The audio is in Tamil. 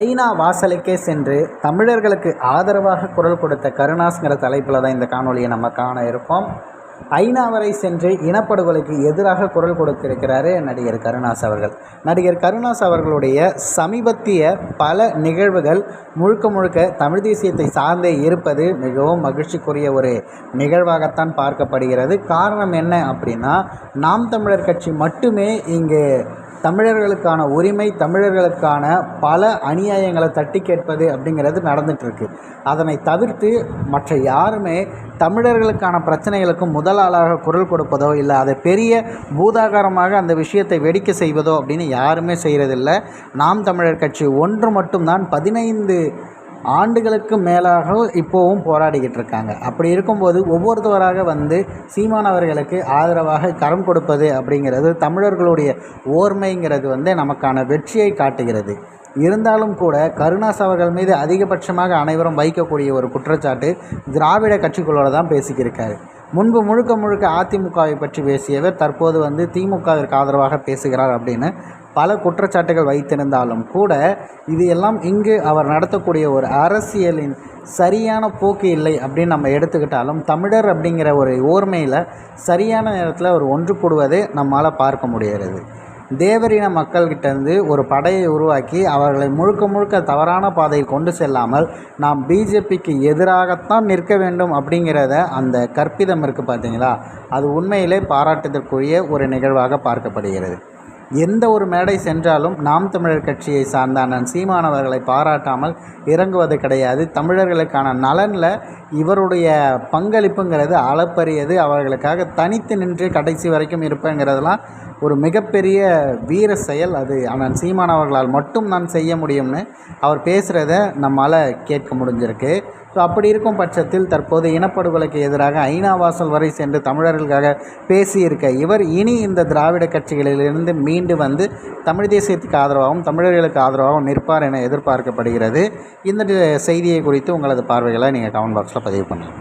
ஐநா வாசலுக்கே சென்று தமிழர்களுக்கு ஆதரவாக குரல் கொடுத்த கருணாஸ்ங்கிற தலைப்பில் தான் இந்த காணொலியை நம்ம காண இருப்போம் ஐநா வரை சென்று இனப்படுகொலைக்கு எதிராக குரல் கொடுத்திருக்கிறாரு நடிகர் கருணாஸ் அவர்கள். நடிகர் கருணாஸ் அவர்களுடைய சமீபத்திய பல நிகழ்வுகள் முழுக்க முழுக்க தமிழ் தேசியத்தை சார்ந்தே இருப்பது மிகவும் மகிழ்ச்சிக்குரிய ஒரு நிகழ்வாகத்தான் பார்க்கப்படுகிறது. காரணம் என்ன அப்படின்னா நாம் தமிழர் கட்சி மட்டுமே இங்கு தமிழர்களுக்கான உரிமை தமிழர்களுக்கான பல அநியாயங்களை தட்டி கேட்பது அப்படிங்கிறது நடந்துகிட்ருக்கு அதனை தவிர்த்து மற்ற யாருமே தமிழர்களுக்கான பிரச்சனைகளுக்கு முதல் ஆளாக குரல் கொடுப்பதோ இல்லை அதை பெரிய பூதாகாரமாக அந்த விஷயத்தை வெடிக்க செய்வதோ அப்படின்னு யாருமே செய்கிறதில்ல நாம் தமிழர் கட்சி ஒன்று மட்டும்தான் பதினைந்து ஆண்டுகளுக்கு மேலாக இப்போவும் போராடிக்கிட்டு இருக்காங்க. அப்படி இருக்கும்போது ஒவ்வொருத்தவராக வந்து சீமானவர்களுக்கு ஆதரவாக கரம் கொடுப்பது அப்படிங்கிறது தமிழர்களுடைய ஓர்மைங்கிறது வந்து நமக்கான வெற்றியை காட்டுகிறது. இருந்தாலும் கூட கருணாஸ் அவர்கள் மீது அதிகபட்சமாக அனைவரும் வைக்கக்கூடிய ஒரு குற்றச்சாட்டு திராவிட கட்சிகளோடு தான் பேசிக்கிருக்காரு. முன்பு முழுக்க முழுக்க அதிமுகவை பற்றி பேசியவர் தற்போது வந்து திமுகவிற்கு ஆதரவாக பேசுகிறார் அப்படின்னு பல குற்றச்சாட்டுகள் வைத்திருந்தாலும் கூட இது எல்லாம் இங்கு அவர் நடத்தக்கூடிய ஒரு அரசியலின் சரியான போக்கு இல்லை அப்படின்னு நம்ம எடுத்துக்கிட்டாலும் தமிழர் அப்படிங்கிற ஒரு ஓர்மையில் சரியான நேரத்தில் அவர் ஒன்று கூடுவதை நம்மால் பார்க்க முடிகிறது. தேவரின மக்கள்கிட்டேருந்து ஒரு படையை உருவாக்கி அவர்களை முழுக்க முழுக்க தவறான பாதையில் கொண்டு செல்லாமல் நாம் பிஜேபிக்கு எதிராகத்தான் நிற்க வேண்டும் அப்படிங்கிறத அந்த கற்பிதம் இருக்குது பார்த்தீங்களா? அது உண்மையிலே பாராட்டுதற்குரிய ஒரு நிகழ்வாக பார்க்கப்படுகிறது. எந்த ஒரு மேடை சென்றாலும் நாம் தமிழர் கட்சியை சார்ந்த அண்ணன் சீமானவர்களை பாராட்டாமல் இறங்குவது கிடையாது. தமிழர்களுக்கான நலனில் இவருடைய பங்களிப்புங்கிறது அளப்பரியது. அவர்களுக்காக தனித்து நின்று கடைசி வரைக்கும் இருப்பேங்கிறதெல்லாம் ஒரு மிகப்பெரிய வீர செயல் அது. அண்ணன் சீமானவர்களால் மட்டும் நான் செய்ய முடியும்னு அவர் பேசுகிறத நம்மளால் கேட்க முடிஞ்சிருக்கு. ஸோ அப்படி இருக்கும் பட்சத்தில் தற்போது இனப்படுகொலைக்கு எதிராக ஐநா வாசல் வரை சென்று தமிழர்களுக்காக பேசியிருக்க இவர் இனி இந்த திராவிட கட்சிகளிலிருந்து மீண்டு வந்து தமிழ் தேசியத்துக்கு ஆதரவாகவும் தமிழர்களுக்கு ஆதரவாகவும் நிற்பார் என எதிர்பார்க்கப்படுகிறது. இந்த செய்தியை குறித்து உங்களது பார்வைகளை நீங்கள் கமெண்ட் பாக்ஸில் பதிவு பண்ணுங்கள்